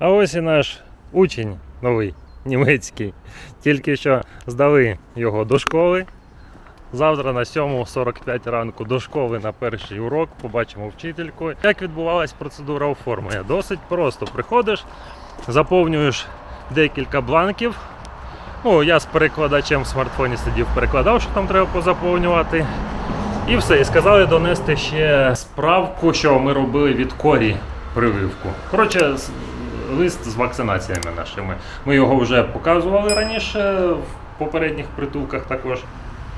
А ось і наш учень новий, німецький. Тільки що здали його до школи. Завтра на 7.45 ранку до школи на перший урок побачимо вчительку. Як відбувалась процедура оформлення? Досить просто. Приходиш, заповнюєш декілька бланків. Ну, я з перекладачем в смартфоні сидів, перекладав, що там треба позаповнювати. І все. І сказали донести ще справку, що ми робили від корі прививку. Коротше, лист з вакцинаціями нашими. Ми його вже показували раніше в попередніх притулках також.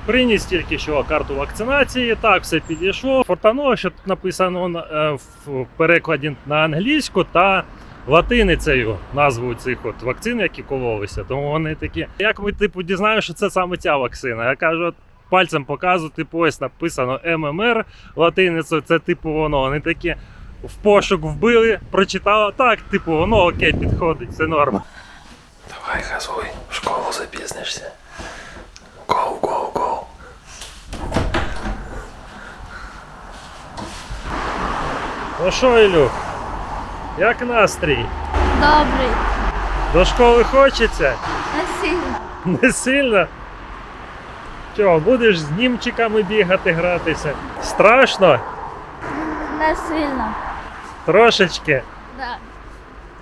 Приніс тільки що карту вакцинації, так все підійшло. Фортано, що тут написано е, в перекладі на англійську та латиницею назву цих от вакцин, які кололися. Тому вони такі. Як ми типу дізнаємося, що це саме ця вакцина? Я кажу, пальцем показую, типу, ось написано ММР латиницею, це типу воно. Вони такі в пошук вбили, прочитали, так, типу, воно окей, підходить, все норм. Давай, газуй, в школу запізнишся. Гоу, гоу, гоу. Ну що, Ілюх, як настрій? Добрий. До школи хочеться? Насильно. Не сильно. Чого, будеш з німчиками бігати, гратися? Страшно? Насильно. Трошечки. Да.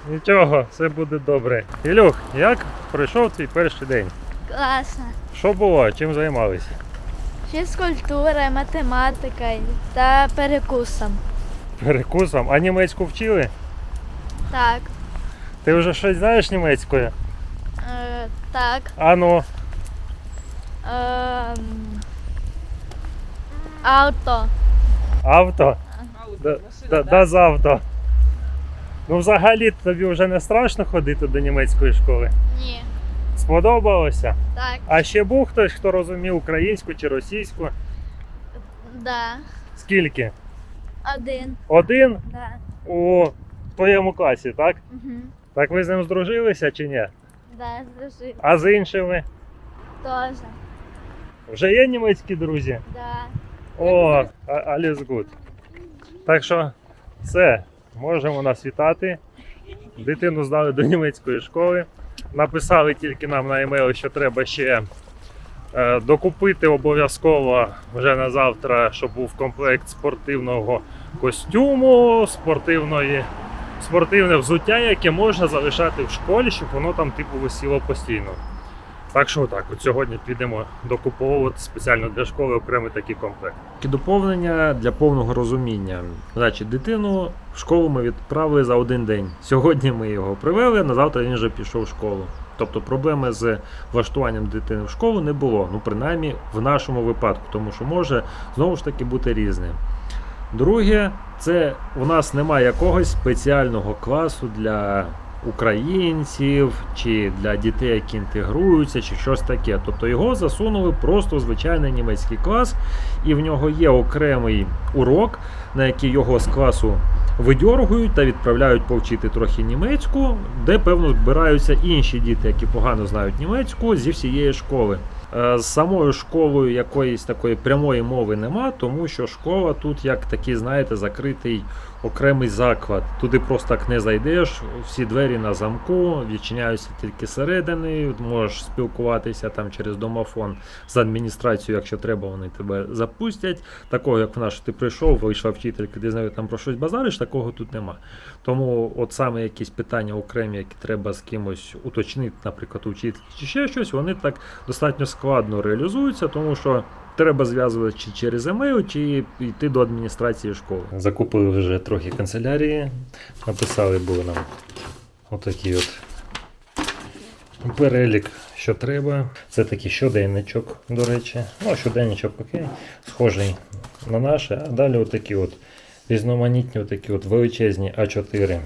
Нічого, все буде добре. Ілюх, як пройшов твій перший день? Класно. Що було? Чим займалися? Фізкультура, математика та перекусом. Перекусом. А німецьку вчили? Так. Ти вже щось знаєш німецькою? Е, так. Ану, Ем, авто. авто. Да, да, да, з авто. Ну, взагалі тобі вже не страшно ходити до німецької школи. Ні. Сподобалося? Так. А ще був хтось, хто розумів українську чи російську? Да. Скільки? Один. Один Да. у твоєму класі, так? Угу. Так ви з ним здружилися чи ні? Да, зрозумів. А з іншими? Тоже. Вже є німецькі друзі? Да. О, а- alles gut. Так що все, можемо нас вітати. Дитину здали до німецької школи. Написали тільки нам на емейл, що треба ще е, докупити обов'язково вже на завтра, щоб був комплект спортивного костюму, спортивної, спортивне взуття, яке можна залишати в школі, щоб воно там типу висіло постійно. Так що так, от сьогодні підемо докуповувати спеціально для школи окремий такий комплект. Доповнення для повного розуміння. Значить, дитину в школу ми відправили за один день. Сьогодні ми його привели, на завтра він вже пішов в школу. Тобто проблеми з влаштуванням дитини в школу не було. Ну, принаймні в нашому випадку, тому що може знову ж таки бути різне. Друге, це у нас немає якогось спеціального класу для українців чи для дітей, які інтегруються, чи щось таке. Тобто його засунули просто в звичайний німецький клас, і в нього є окремий урок, на який його з класу видьоргують та відправляють повчити трохи німецьку, де певно збираються інші діти, які погано знають німецьку зі всієї школи. Е, З самою школою якоїсь такої прямої мови нема, тому що школа тут як такий, знаєте, закритий окремий заклад. Туди просто так не зайдеш, всі двері на замку, відчиняються тільки середини, можеш спілкуватися там через домофон з адміністрацією, якщо треба, вони тебе запустять. Такого, як в нас, ти прийшов, вийшла вчителька, ти з нею там про щось базариш, такого тут нема. Тому от саме якісь питання окремі, які треба з кимось уточнити, наприклад, у чи ще щось, вони так достатньо складно реалізуються, тому що треба зв'язувати чи через емейл, чи йти до адміністрації школи. Закупили вже трохи канцелярії, написали були нам отакий от перелік, що треба. Це такий щоденничок, до речі. Ну, щоденничок окей, схожий на наше, а далі отакі от різноманітні, отакі от величезні А4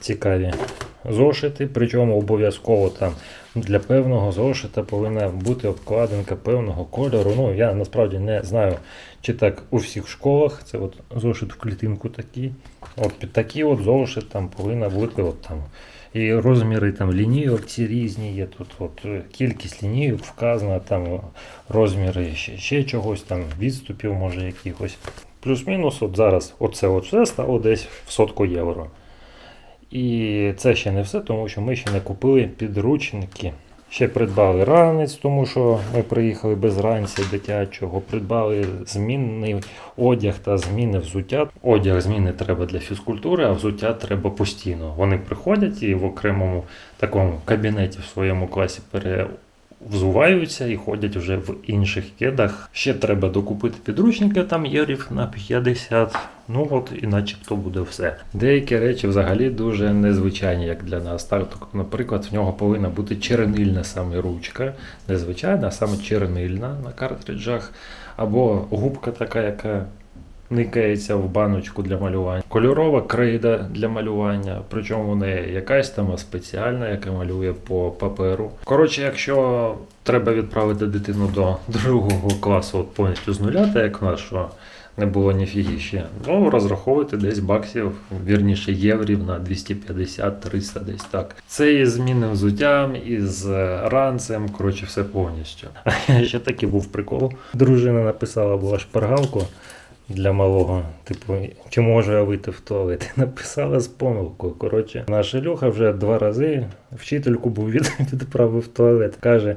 цікаві зошити. Причому обов'язково там для певного зошита повинна бути обкладинка певного кольору. Ну, я насправді не знаю, чи так у всіх школах. Це от зошит в клітинку такий. От під такий от зошит там повинна бути от там. І розміри там лінійок ці різні є. Тут от е, кількість лінійок вказана, там розміри ще, ще чогось, там відступів може якихось. Плюс-мінус, от зараз оце от все стало десь в сотку євро. І це ще не все, тому що ми ще не купили підручники. Ще придбали ранець, тому що ми приїхали без ранця дитячого. Придбали змінний одяг та зміни взуття. Одяг зміни треба для фізкультури, а взуття треба постійно. Вони приходять і в окремому такому кабінеті в своєму класі перевзуваються і ходять вже в інших кедах. Ще треба докупити підручники, там єрів на 50. Ну от і начебто буде все. Деякі речі взагалі дуже незвичайні, як для нас. Так, наприклад, в нього повинна бути чернильна саме ручка, не звичайна, а саме чернильна на картриджах, або губка така, яка никається в баночку для малювання. Кольорова крейда для малювання, причому не якась там спеціальна, яка малює по паперу. Коротше, якщо треба відправити дитину до другого класу от повністю з нуля, так як що не було ніфігі ще, ну розраховуйте десь баксів, вірніше єврів на 250-300 десь так. Це і змінним взуттям, і з ранцем, коротше, все повністю. А ще такий був прикол. Дружина написала була шпаргалку для малого. Типу, чи можу я вийти в туалет? Написала з помилкою. Коротше, наш Ілюха вже два рази вчительку був від, відправив в туалет. Каже.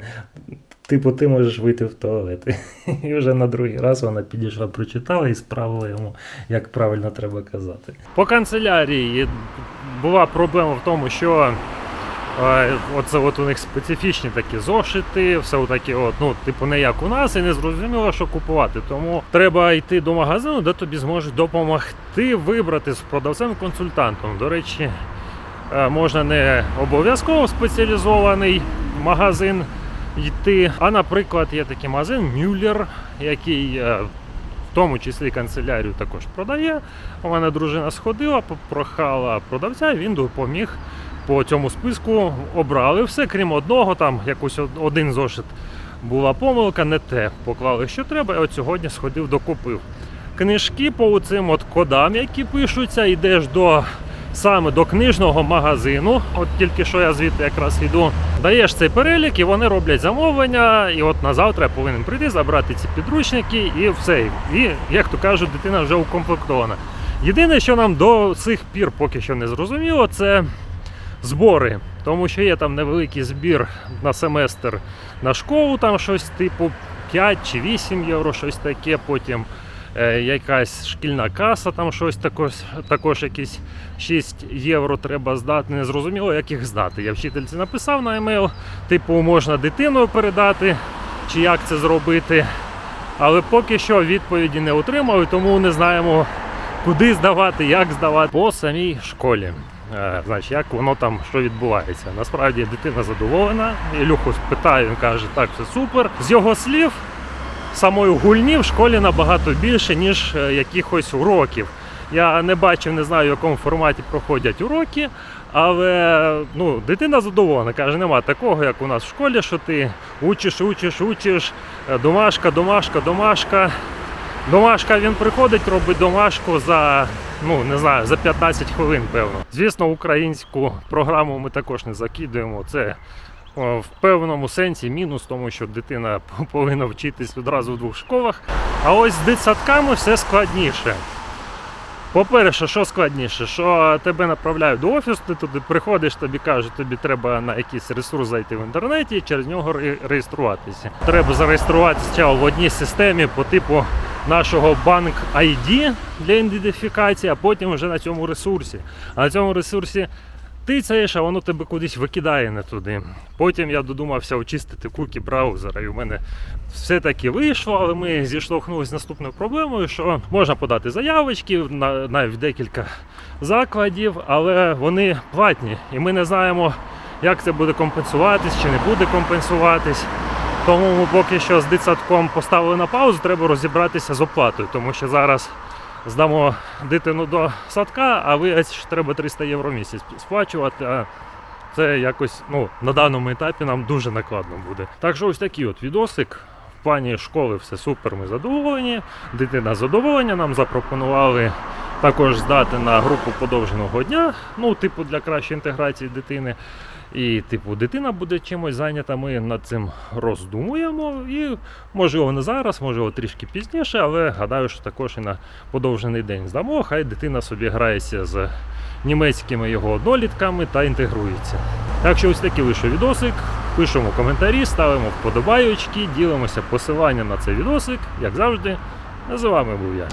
Типу, ти можеш вийти в туалет. І вже на другий раз вона підійшла, прочитала і справила йому, як правильно треба казати. По канцелярії була проблема в тому, що оце от у них специфічні такі зошити, все отакі, от, ну, типу, не як у нас, і не зрозуміло, що купувати. Тому треба йти до магазину, де тобі зможуть допомогти вибрати з продавцем-консультантом. До речі, е, можна не обов'язково спеціалізований магазин йти. А, наприклад, є такий магазин Мюллер, який е, в тому числі канцелярію також продає. У мене дружина сходила, попрохала продавця, він допоміг по цьому списку. Обрали все, крім одного, там якийсь од- один зошит була помилка, не те. Поклали, що треба, і от сьогодні сходив, докупив. Книжки по цим от кодам, які пишуться, йдеш до саме до книжного магазину. От тільки що я звідти якраз йду. Даєш цей перелік, і вони роблять замовлення. І от на завтра я повинен прийти, забрати ці підручники і все. І як то кажуть, дитина вже укомплектована. Єдине, що нам до сих пір поки що не зрозуміло, це збори. Тому що є там невеликий збір на семестр на школу, там щось типу 5 чи 8 євро, щось таке. Потім е, якась шкільна каса, там щось також, також якісь 6 євро треба здати. Не зрозуміло, як їх здати. Я вчительці написав на емейл, типу, можна дитиною передати, чи як це зробити. Але поки що відповіді не отримав, і тому не знаємо, куди здавати, як здавати по самій школі. Е, Значить, як воно там що відбувається. Насправді дитина задоволена. Ілюху спитаю, він каже, так, все супер. З його слів, самої гульні в школі набагато більше, ніж е, якихось уроків. Я не бачив, не знаю, в якому форматі проходять уроки, але ну, дитина задоволена. Каже, нема такого, як у нас в школі, що ти учиш, учиш, учиш, е, домашка, домашка, домашка. Домашка він приходить, робить домашку за ну не знаю, за 15 хвилин, певно. Звісно, українську програму ми також не закидуємо. Це о, в певному сенсі мінус, тому що дитина повинна вчитись одразу в двох школах. А ось з дитсадками все складніше. По-перше, що складніше, що тебе направляють до офісу, ти туди приходиш, тобі кажуть, тобі треба на якийсь ресурс зайти в інтернеті і через нього реєструватися. Треба зареєструватися в одній системі по типу нашого банк ID для ідентифікації, а потім вже на цьому ресурсі. А на цьому ресурсі тицяєш, а воно тебе кудись викидає не туди. Потім я додумався очистити куки браузера, і у мене все-таки вийшло, але ми зіштовхнулися з наступною проблемою, що можна подати заявочки на, навіть в декілька закладів, але вони платні. І ми не знаємо, як це буде компенсуватись чи не буде компенсуватись. Тому ми поки що з дитсадком поставили на паузу, треба розібратися з оплатою, тому що зараз здамо дитину до садка, а виявиться, що треба 300 євро в місяць сплачувати. А це якось ну, на даному етапі нам дуже накладно буде. Так що ось такий от відосик. В плані школи все супер, ми задоволені. Дитина задоволення, нам запропонували також здати на групу подовженого дня, ну, типу, для кращої інтеграції дитини. І, типу, дитина буде чимось зайнята, ми над цим роздумуємо. І можливо не зараз, можливо трішки пізніше, але гадаю, що також і на подовжений день здамо. Хай дитина собі грається з німецькими його однолітками та інтегрується. Так що ось такий лише відосик. Пишемо коментарі, ставимо вподобайочки, ділимося посиланням на цей відосик. Як завжди, з вами був я.